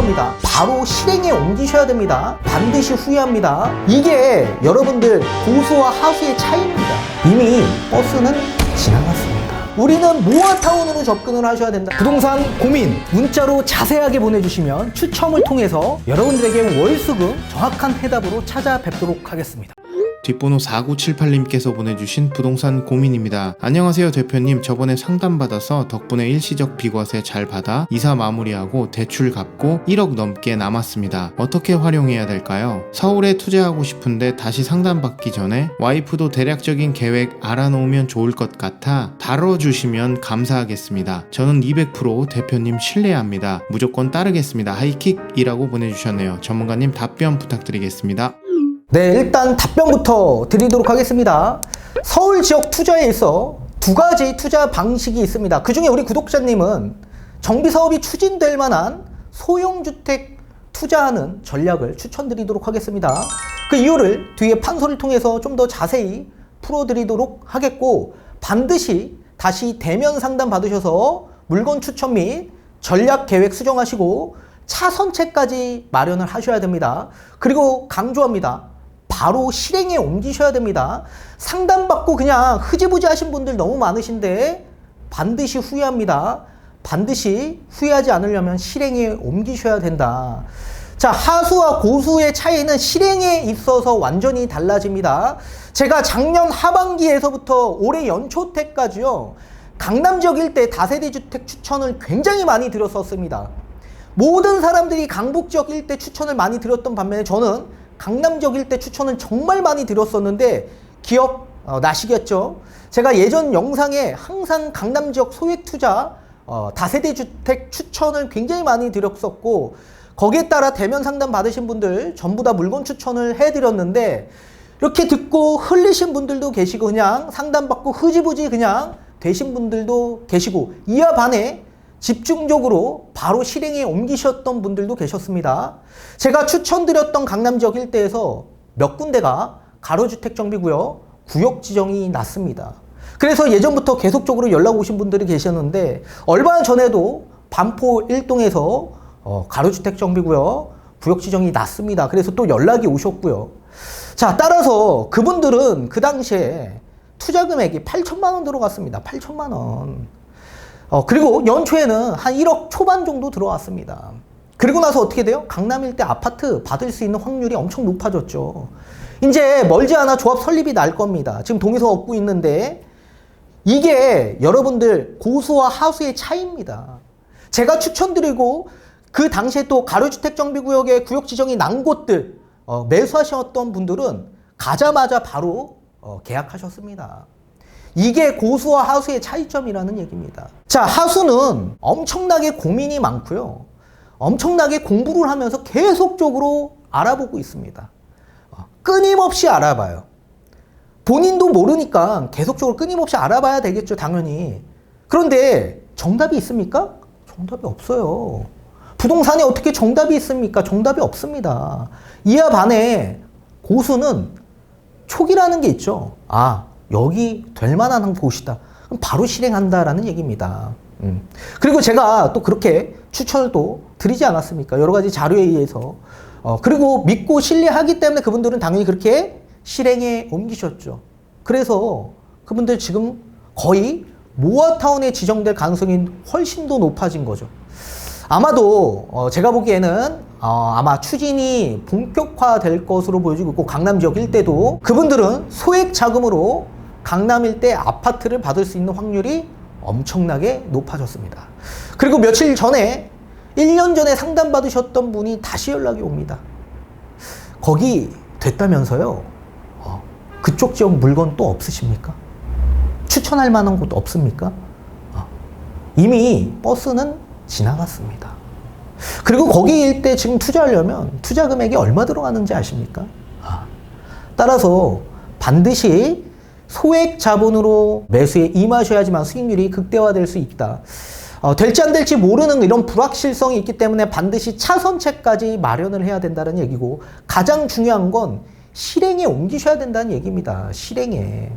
강조합니다. 바로 실행에 옮기셔야 됩니다. 반드시 후회합니다. 이게 여러분들 고수와 하수의 차이입니다. 이미 버스는 지나갔습니다. 우리는 모아타운으로 접근을 하셔야 된다. 부동산 고민 문자로 자세하게 보내주시면 추첨을 통해서 여러분들에게 월수금 정확한 해답으로 찾아뵙도록 하겠습니다. 뒷번호 4978님께서 보내주신 부동산 고민입니다. 안녕하세요 대표님 저번에 상담받아서 덕분에 일시적 비과세 잘 받아 이사 마무리하고 대출 갚고 1억 넘게 남았습니다. 어떻게 활용해야 될까요? 서울에 투자하고 싶은데 다시 상담받기 전에 와이프도 대략적인 계획 알아놓으면 좋을 것 같아 다뤄주시면 감사하겠습니다. 저는 200% 대표님 신뢰합니다. 무조건 따르겠습니다. 하이킥이라고 보내주셨네요. 전문가님 답변 부탁드리겠습니다. 네, 일단 답변부터 드리도록 하겠습니다. 서울 지역 투자에 있어 두 가지 투자 방식이 있습니다. 그 중에 우리 구독자님은 정비 사업이 추진될 만한 소형 주택 투자하는 전략을 추천드리도록 하겠습니다. 그 이유를 뒤에 판소를 통해서 좀 더 자세히 풀어드리도록 하겠고 반드시 다시 대면 상담 받으셔서 물건 추천 및 전략 계획 수정하시고 차선책까지 마련을 하셔야 됩니다. 그리고 강조합니다. 바로 실행에 옮기셔야 됩니다. 상담받고 그냥 흐지부지 하신 분들 너무 많으신데 반드시 후회합니다. 반드시 후회하지 않으려면 실행에 옮기셔야 된다. 자, 하수와 고수의 차이는 실행에 있어서 완전히 달라집니다. 제가 작년 하반기에서부터 올해 연초 때까지요. 강남 지역 일대 다세대 주택 추천을 굉장히 많이 드렸었습니다. 모든 사람들이 강북 지역 일대 추천을 많이 드렸던 반면에 저는 강남 지역 일대 추천을 정말 많이 드렸었는데 기억 어, 나시겠죠? 제가 예전 영상에 항상 강남 지역 소액 투자 어, 다세대 주택 추천을 굉장히 많이 드렸었고 거기에 따라 대면 상담 받으신 분들 전부 다 물건 추천을 해드렸는데 이렇게 듣고 흘리신 분들도 계시고 그냥 상담받고 흐지부지 그냥 되신 분들도 계시고 이와 반해 집중적으로 바로 실행에 옮기셨던 분들도 계셨습니다. 제가 추천드렸던 강남 지역 일대에서 몇 군데가 가로주택 정비구역 구역 지정이 났습니다. 그래서 예전부터 계속적으로 연락 오신 분들이 계셨는데 얼마 전에도 반포 일동에서 어, 가로주택 정비구역 구역 지정이 났습니다. 그래서 또 연락이 오셨고요. 자, 따라서 그분들은 그 당시에 투자 금액이 8천만 원 들어갔습니다. 8천만 원. 어, 그리고 연초에는 한 1억 초반 정도 들어왔습니다. 그리고 나서 어떻게 돼요? 강남 일대 아파트 받을 수 있는 확률이 엄청 높아졌죠. 이제 멀지 않아 조합 설립이 날 겁니다. 지금 동의서 얻고 있는데 이게 여러분들 고수와 하수의 차이입니다. 제가 추천드리고 그 당시에 또 가로주택 정비구역에 구역 지정이 난 곳들 어, 매수하셨던 분들은 가자마자 바로 어, 계약하셨습니다. 이게 고수와 하수의 차이점이라는 얘기입니다. 자, 하수는 엄청나게 고민이 많고요. 엄청나게 공부를 하면서 계속적으로 알아보고 있습니다. 어, 끊임없이 알아봐요. 본인도 모르니까 계속적으로 끊임없이 알아봐야 되겠죠, 당연히. 그런데 정답이 있습니까? 정답이 없어요. 부동산에 어떻게 정답이 있습니까? 정답이 없습니다. 이와 반해 고수는 촉이라는 게 있죠. 아, 여기 될 만한 곳이다. 그럼 바로 실행한다라는 얘기입니다. 음. 그리고 제가 또 그렇게 추천을 또 드리지 않았습니까? 여러 가지 자료에 의해서. 어, 그리고 믿고 신뢰하기 때문에 그분들은 당연히 그렇게 실행에 옮기셨죠. 그래서 그분들 지금 거의 모아타운에 지정될 가능성이 훨씬 더 높아진 거죠. 아마도 어 제가 보기에는 어 아마 추진이 본격화될 것으로 보여지고 있고 강남 지역 일대도 그분들은 소액 자금으로 강남 일 대 아파트를 받을 수 있는 확률이 엄청나게 높아졌습니다. 그리고 며칠 전에 1년 전에 상담 받으셨던 분이 다시 연락이 옵니다. 거기 됐다면서요. 어, 그쪽 지역 물건 또 없으십니까? 추천할 만한 곳 없습니까? 어, 이미 버스는 지나갔습니다. 그리고 거기 일대 지금 투자하려면 투자 금액이 얼마 들어가는지 아십니까? 아, 따라서 반드시 소액 자본으로 매수에 임하셔야지만 수익률이 극대화될 수 있다. 어, 될지 안 될지 모르는 이런 불확실성이 있기 때문에 반드시 차선책까지 마련을 해야 된다는 얘기고 가장 중요한 건 실행에 옮기셔야 된다는 얘기입니다. 실행에.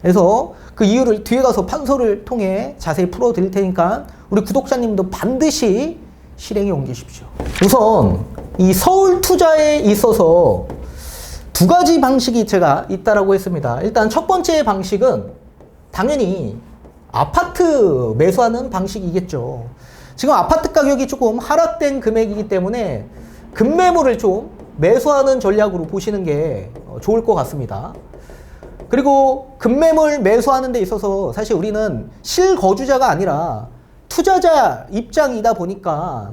그래서 그 이유를 뒤에 가서 판소를 통해 자세히 풀어 드릴 테니까 우리 구독자님도 반드시 실행에 옮기십시오. 우선 이 서울 투자에 있어서 두 가지 방식이 제가 있다라고 했습니다. 일단 첫 번째 방식은 당연히 아파트 매수하는 방식이겠죠. 지금 아파트 가격이 조금 하락된 금액이기 때문에 급매물을 좀 매수하는 전략으로 보시는 게 어, 좋을 것 같습니다. 그리고 급매물 매수하는 데 있어서 사실 우리는 실거주자가 아니라 투자자 입장이다 보니까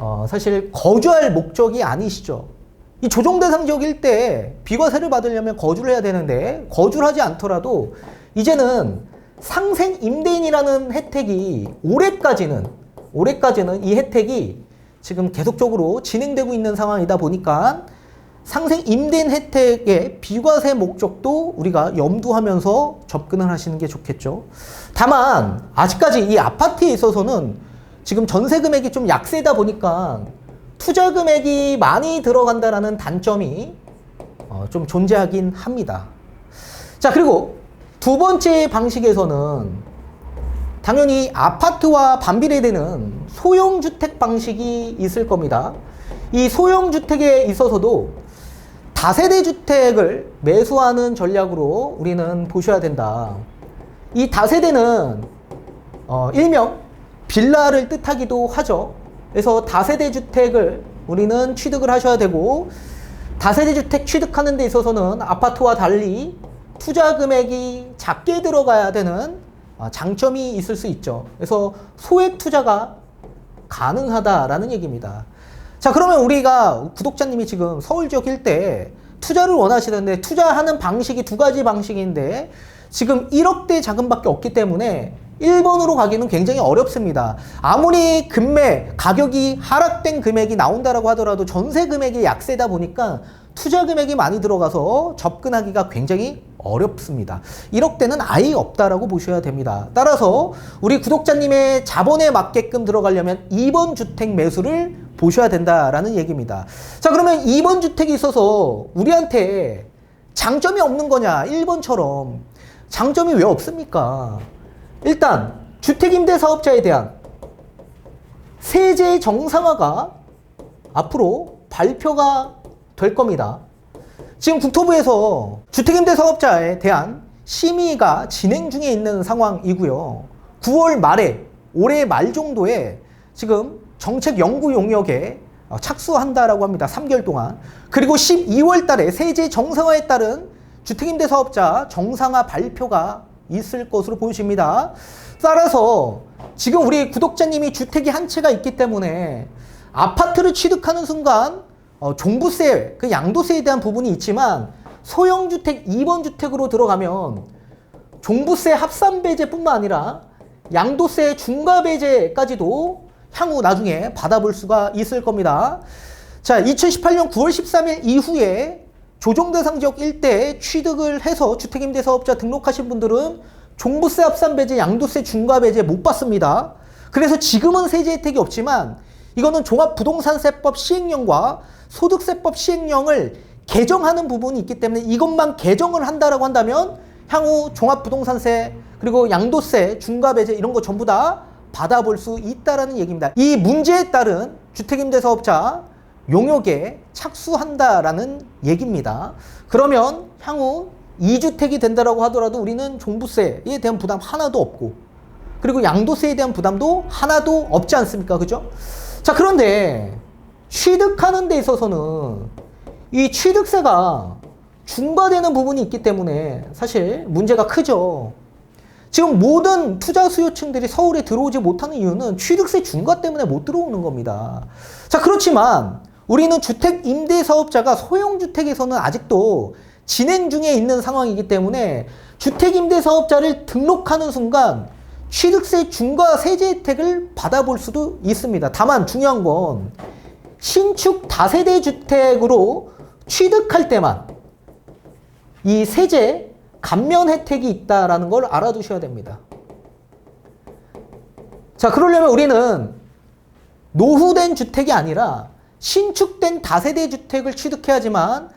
어, 사실 거주할 목적이 아니시죠. 이 조정 대상 지역 일대에 비과세를 받으려면 거주를 해야 되는데 거주를 하지 않더라도 이제는 상생 임대인이라는 혜택이 올해까지는 올해까지는 이 혜택이 지금 계속적으로 진행되고 있는 상황이다 보니까 상생 임대인 혜택의 비과세 목적도 우리가 염두하면서 접근을 하시는 게 좋겠죠. 다만 아직까지 이 아파트에 있어서는 지금 전세 금액이 좀 약세다 보니까 투자 금액이 많이 들어간다라는 단점이 어, 좀 존재하긴 합니다. 자, 그리고 두 번째 방식에서는 당연히 아파트와 반비례되는 소형주택 방식이 있을 겁니다. 이 소형주택에 있어서도 다세대 주택을 매수하는 전략으로 우리는 보셔야 된다. 이 다세대는 어, 일명 빌라를 뜻하기도 하죠. 그래서 다세대 주택을 우리는 취득을 하셔야 되고 다세대 주택 취득하는 데 있어서는 아파트와 달리 투자 금액이 작게 들어가야 되는 아, 장점이 있을 수 있죠. 그래서 소액 투자가 가능하다라는 얘기입니다. 자, 그러면 우리가 구독자님이 지금 서울 지역 일대 투자를 원하시는데 투자하는 방식이 두 가지 방식인데 지금 1억대 자금밖에 없기 때문에 1번으로 가기는 굉장히 어렵습니다. 아무리 금매 가격이 하락된 금액이 나온다라고 하더라도 전세 금액이 약세다 보니까 투자 금액이 많이 들어가서 접근하기가 굉장히 어렵습니다. 1억대는 아예 없다라고 보셔야 됩니다. 따라서 우리 구독자님의 자본에 맞게끔 들어가려면 2번 주택 매수를 보셔야 된다라는 얘기입니다. 자, 그러면 2번 주택이 있어서 우리한테 장점이 없는 거냐? 1번처럼. 장점이 왜 없습니까? 일단 주택임대 사업자에 대한 세제 정상화가 앞으로 발표가 될 겁니다. 지금 국토부에서 주택임대 사업자에 대한 심의가 진행 중에 있는 상황이고요. 9월 말에 올해 말 정도에 지금 정책 연구 용역에 어, 착수한다라고 합니다. 3개월 동안. 그리고 12월 달에 세제 정상화에 따른 주택임대 사업자 정상화 발표가 있을 것으로 보여집니다. 따라서 지금 우리 구독자님이 주택이 한 채가 있기 때문에 아파트를 취득하는 순간 어, 종부세, 그 양도세에 대한 부분이 있지만 소형주택 2번 주택으로 들어가면 종부세 합산 배제뿐만 아니라 양도세 중과 배제까지도 향후 나중에 받아볼 수가 있을 겁니다. 자, 2018년 9월 13일 이후에 조정 대상 지역 일대에 취득을 해서 주택임대사업자 등록하신 분들은 종부세 합산 배제, 양도세 중과 배제 못 받습니다. 그래서 지금은 세제 혜택이 없지만 이거는 종합부동산세법 시행령과 소득세법 시행령을 개정하는 부분이 있기 때문에 이것만 개정을 한다라고 한다면 향후 종합부동산세 그리고 양도세, 중과 배제 이런 거 전부 다 받아볼 수 있다라는 얘기입니다. 이 문제에 따른 주택임대사업자 용역에 착수한다라는 얘기입니다. 그러면 향후 2주택이 된다라고 하더라도 우리는 종부세에 대한 부담 하나도 없고 그리고 양도세에 대한 부담도 하나도 없지 않습니까? 그죠? 자, 그런데 취득하는 데 있어서는 이 취득세가 중과되는 부분이 있기 때문에 사실 문제가 크죠. 지금 모든 투자 수요층들이 서울에 들어오지 못하는 이유는 취득세 중과 때문에 못 들어오는 겁니다. 자, 그렇지만 우리는 주택 임대 사업자가 소형 주택에서는 아직도 진행 중에 있는 상황이기 때문에 주택 임대 사업자를 등록하는 순간 취득세 중과 세제 혜택을 받아볼 수도 있습니다. 다만 중요한 건 신축 다세대 주택으로 취득할 때만 이 세제 감면 혜택이 있다라는 걸 알아두셔야 됩니다. 자, 그러려면 우리는 노후된 주택이 아니라 신축된 다세대 주택을 취득해야지만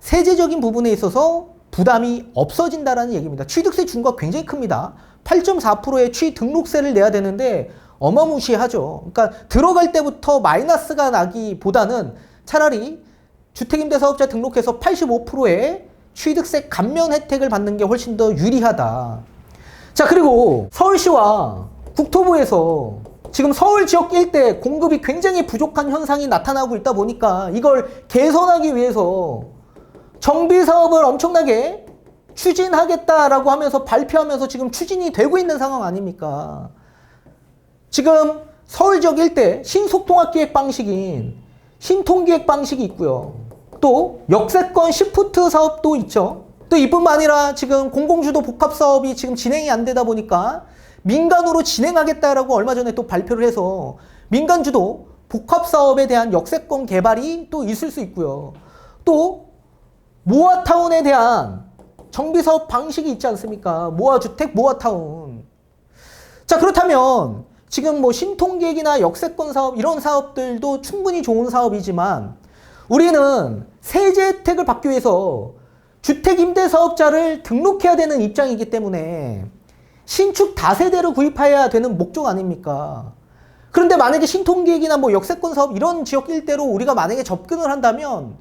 세제적인 부분에 있어서 부담이 없어진다라는 얘기입니다. 취득세 중과 굉장히 큽니다. 8.4%의 취등록세를 내야 되는데 어마무시하죠. 그러니까 들어갈 때부터 마이너스가 나기보다는 차라리 주택임대사업자 등록해서 85%의 취득세 감면 혜택을 받는 게 훨씬 더 유리하다. 자, 그리고 서울시와 국토부에서 지금 서울 지역 일대 공급이 굉장히 부족한 현상이 나타나고 있다 보니까 이걸 개선하기 위해서 정비 사업을 엄청나게 추진하겠다라고 하면서 발표하면서 지금 추진이 되고 있는 상황 아닙니까? 지금 서울 지역 일대 신속통합 기획 방식인 신통 기획 방식이 있고요. 또 역세권 시프트 사업도 있죠. 또 이뿐만 아니라 지금 공공주도 복합 사업이 지금 진행이 안 되다 보니까 민간으로 진행하겠다라고 얼마 전에 또 발표를 해서 민간 주도 복합 사업에 대한 역세권 개발이 또 있을 수 있고요. 또 모아타운에 대한 정비 사업 방식이 있지 않습니까? 모아주택, 모아타운. 자, 그렇다면 지금 뭐 신통기획이나 역세권 사업 이런 사업들도 충분히 좋은 사업이지만 우리는 세제 혜택을 받기 위해서 주택 임대 사업자를 등록해야 되는 입장이기 때문에 신축 다세대를 구입해야 되는 목적 아닙니까? 그런데 만약에 신통기획이나 뭐 역세권 사업 이런 지역 일대로 우리가 만약에 접근을 한다면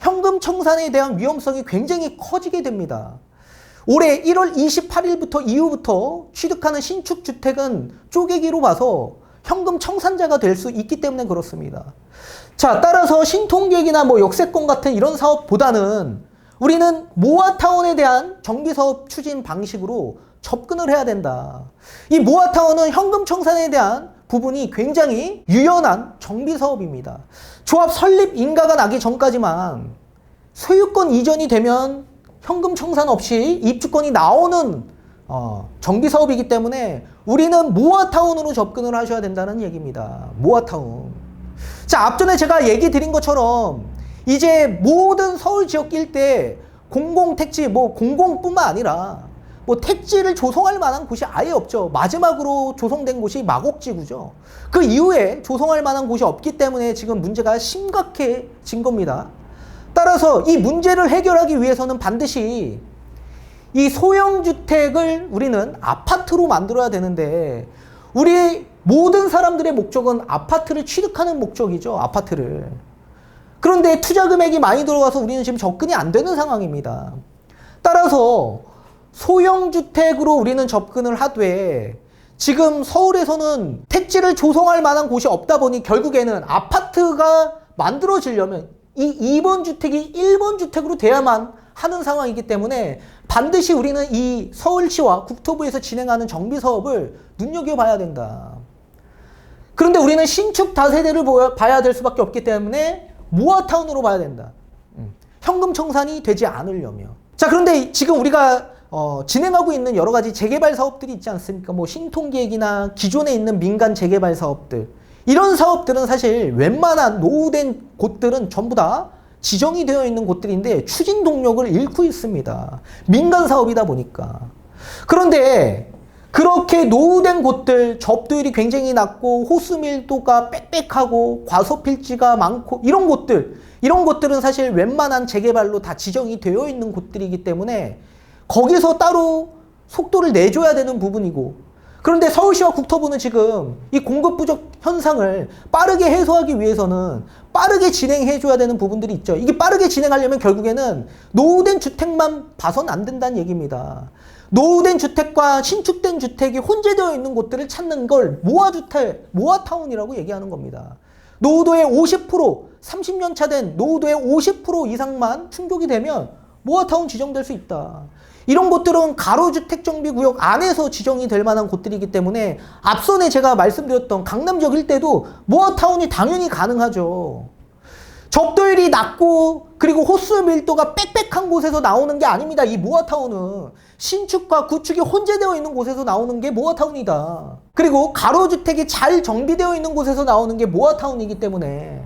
현금 청산에 대한 위험성이 굉장히 커지게 됩니다. 올해 1월 28일부터 이후부터 취득하는 신축 주택은 쪼개기로 봐서 현금 청산자가 될 수 있기 때문에 그렇습니다. 자, 따라서 신통계획이나 뭐 역세권 같은 이런 사업보다는 우리는 모아타운에 대한 정비사업 추진 방식으로 접근을 해야 된다. 이 모아타운은 현금 청산에 대한 부분이 굉장히 유연한 정비 사업입니다. 조합 설립 인가가 나기 전까지만 소유권 이전이 되면 현금 청산 없이 입주권이 나오는 어, 정비 사업이기 때문에 우리는 모아타운으로 접근을 하셔야 된다는 얘기입니다. 모아타운. 자, 앞전에 제가 얘기 드린 것처럼 이제 모든 서울 지역 일대 공공택지, 뭐 공공뿐만 아니라 뭐 택지를 조성할 만한 곳이 아예 없죠. 마지막으로 조성된 곳이 마곡지구죠. 그 이후에 조성할 만한 곳이 없기 때문에 지금 문제가 심각해진 겁니다. 따라서 이 문제를 해결하기 위해서는 반드시 이 소형 주택을 우리는 아파트로 만들어야 되는데 우리 모든 사람들의 목적은 아파트를 취득하는 목적이죠. 아파트를. 그런데 투자 금액이 많이 들어가서 우리는 지금 접근이 안 되는 상황입니다. 따라서 소형 주택으로 우리는 접근을 하되 지금 서울에서는 택지를 조성할 만한 곳이 없다 보니 결국에는 아파트가 만들어지려면 이 2번 주택이 1번 주택으로 돼야만 하는 상황이기 때문에 반드시 우리는 이 서울시와 국토부에서 진행하는 정비 사업을 눈여겨봐야 된다. 그런데 우리는 신축 다세대를 봐야 될 수밖에 없기 때문에 모아타운으로 봐야 된다. 음. 현금 청산이 되지 않으려면. 자, 그런데 지금 우리가 어, 진행하고 있는 여러 가지 재개발 사업들이 있지 않습니까? 뭐 신통기획이나 기존에 있는 민간 재개발 사업들. 이런 사업들은 사실 웬만한 노후된 곳들은 전부 다 지정이 되어 있는 곳들인데 추진 동력을 잃고 있습니다. 민간 사업이다 보니까. 그런데 그렇게 노후된 곳들 접두율이 굉장히 낮고 호수 밀도가 빽빽하고 과소 필지가 많고 이런 곳들 이런 곳들은 사실 웬만한 재개발로 다 지정이 되어 있는 곳들이기 때문에 거기서 따로 속도를 내줘야 되는 부분이고 그런데 서울시와 국토부는 지금 이 공급 부족 현상을 빠르게 해소하기 위해서는 빠르게 진행해줘야 되는 부분들이 있죠. 이게 빠르게 진행하려면 결국에는 노후된 주택만 봐선 안 된다는 얘기입니다. 노후된 주택과 신축된 주택이 혼재되어 있는 곳들을 찾는 걸 모아주택, 모아타운이라고 얘기하는 겁니다. 노후도의 50%, 30년 차 된 노후도의 50% 이상만 충족이 되면 모아타운 지정될 수 있다. 이런 곳들은 가로주택 정비구역 안에서 지정이 될 만한 곳들이기 때문에 앞선에 제가 말씀드렸던 강남 지역 일대도 모아타운이 당연히 가능하죠. 적도율이 낮고 그리고 호수 밀도가 빽빽한 곳에서 나오는 게 아닙니다. 이 모아타운은 신축과 구축이 혼재되어 있는 곳에서 나오는 게 모아타운이다. 그리고 가로주택이 잘 정비되어 있는 곳에서 나오는 게 모아타운이기 때문에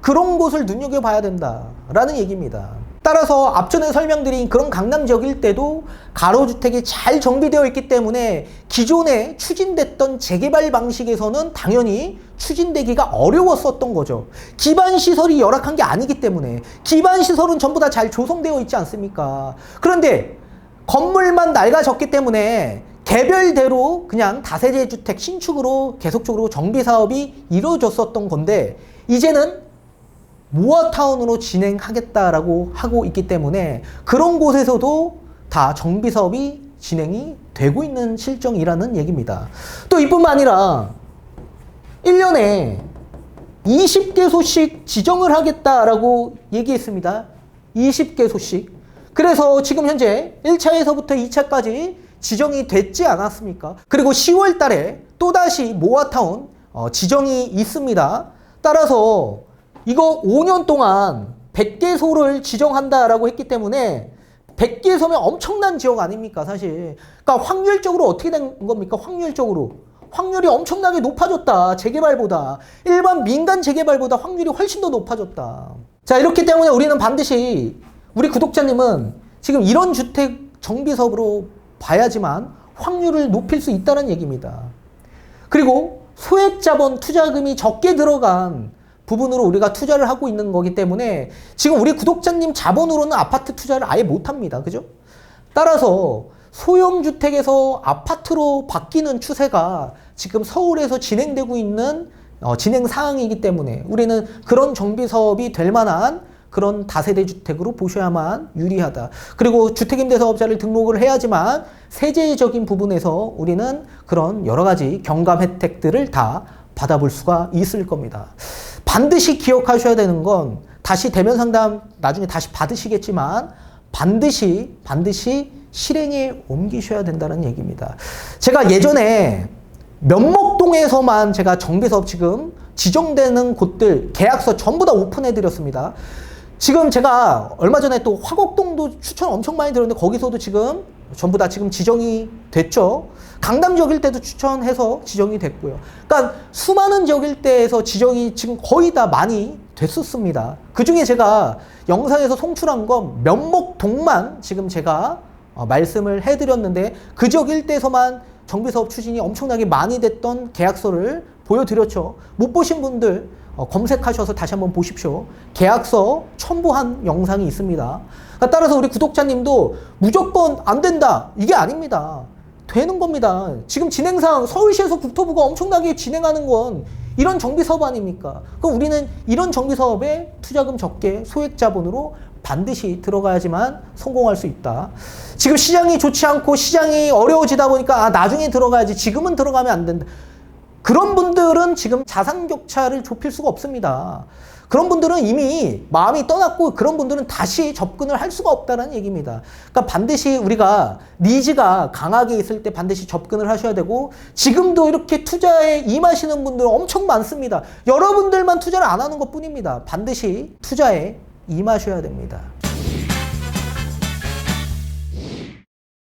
그런 곳을 눈여겨봐야 된다라는 얘기입니다. 따라서 앞전에 설명드린 그런 강남 지역 일대도 가로주택이 잘 정비되어 있기 때문에 기존에 추진됐던 재개발 방식에서는 당연히 추진되기가 어려웠었던 거죠. 기반 시설이 열악한 게 아니기 때문에 기반 시설은 전부 다 잘 조성되어 있지 않습니까? 그런데 건물만 낡아졌기 때문에 개별대로 그냥 다세대 주택 신축으로 계속적으로 정비 사업이 이루어졌었던 건데 이제는 모아타운으로 진행하겠다라고 하고 있기 때문에 그런 곳에서도 다 정비 사업이 진행이 되고 있는 실정이라는 얘기입니다. 또 이뿐만 아니라 1년에 20개소씩 지정을 하겠다라고 얘기했습니다. 20개소씩. 그래서 지금 현재 1차에서부터 2차까지 지정이 됐지 않았습니까? 그리고 10월 달에 또다시 모아타운 어, 지정이 있습니다. 따라서 이거 5년 동안 100개 소를 지정한다라고 했기 때문에 100개 소면 엄청난 지역 아닙니까, 사실. 그러니까 확률적으로 어떻게 된 겁니까? 확률적으로. 확률이 엄청나게 높아졌다. 재개발보다. 일반 민간 재개발보다 확률이 훨씬 더 높아졌다. 자, 이렇기 때문에 우리는 반드시 우리 구독자님은 지금 이런 주택 정비 사업으로 봐야지만 확률을 높일 수 있다는 얘기입니다. 그리고 소액 자본 투자금이 적게 들어간 부분으로 우리가 투자를 하고 있는 거기 때문에 지금 우리 구독자님 자본으로는 아파트 투자를 아예 못 합니다. 그죠? 따라서 소형 주택에서 아파트로 바뀌는 추세가 지금 서울에서 진행되고 있는 어, 진행 사항이기 때문에 우리는 그런 정비 사업이 될 만한 그런 다세대 주택으로 보셔야만 유리하다. 그리고 주택임대사업자를 등록을 해야지만 세제적인 부분에서 우리는 그런 여러 가지 경감 혜택들을 다 받아볼 수가 있을 겁니다. 반드시 기억하셔야 되는 건 다시 대면 상담 나중에 다시 받으시겠지만 반드시 반드시 실행에 옮기셔야 된다는 얘기입니다. 제가 예전에 면목동에서만 제가 정비사업 지금 지정되는 곳들 계약서 전부 다 오픈해 드렸습니다. 지금 제가 얼마 전에 또 화곡동도 추천 엄청 많이 들었는데 거기서도 지금 전부 다 지금 지정이 됐죠. 강남 지역 일대도 추천해서 지정이 됐고요. 그러니까 수많은 지역 일대에서 지정이 지금 거의 다 많이 됐었습니다. 그 중에 제가 영상에서 송출한 건 면목 동만 지금 제가 어, 말씀을 해드렸는데 그 지역 일대에서만 정비사업 추진이 엄청나게 많이 됐던 계약서를 보여드렸죠. 못 보신 분들 어, 검색하셔서 다시 한번 보십시오. 계약서 첨부한 영상이 있습니다. 그러니까 따라서 우리 구독자님도 무조건 안 된다. 이게 아닙니다. 되는 겁니다. 지금 진행상 서울시에서 국토부가 엄청나게 진행하는 건 이런 정비 사업 아닙니까? 그럼 우리는 이런 정비 사업에 투자금 적게 소액 자본으로 반드시 들어가야지만 성공할 수 있다. 지금 시장이 좋지 않고 시장이 어려워지다 보니까 아, 나중에 들어가야지 지금은 들어가면 안 된다. 그런 분들은 지금 자산 격차를 좁힐 수가 없습니다. 그런 분들은 이미 마음이 떠났고 그런 분들은 다시 접근을 할 수가 없다는 얘기입니다. 그러니까 반드시 우리가 니즈가 강하게 있을 때 반드시 접근을 하셔야 되고 지금도 이렇게 투자에 임하시는 분들 엄청 많습니다. 여러분들만 투자를 안 하는 것 뿐입니다. 반드시 투자에 임하셔야 됩니다.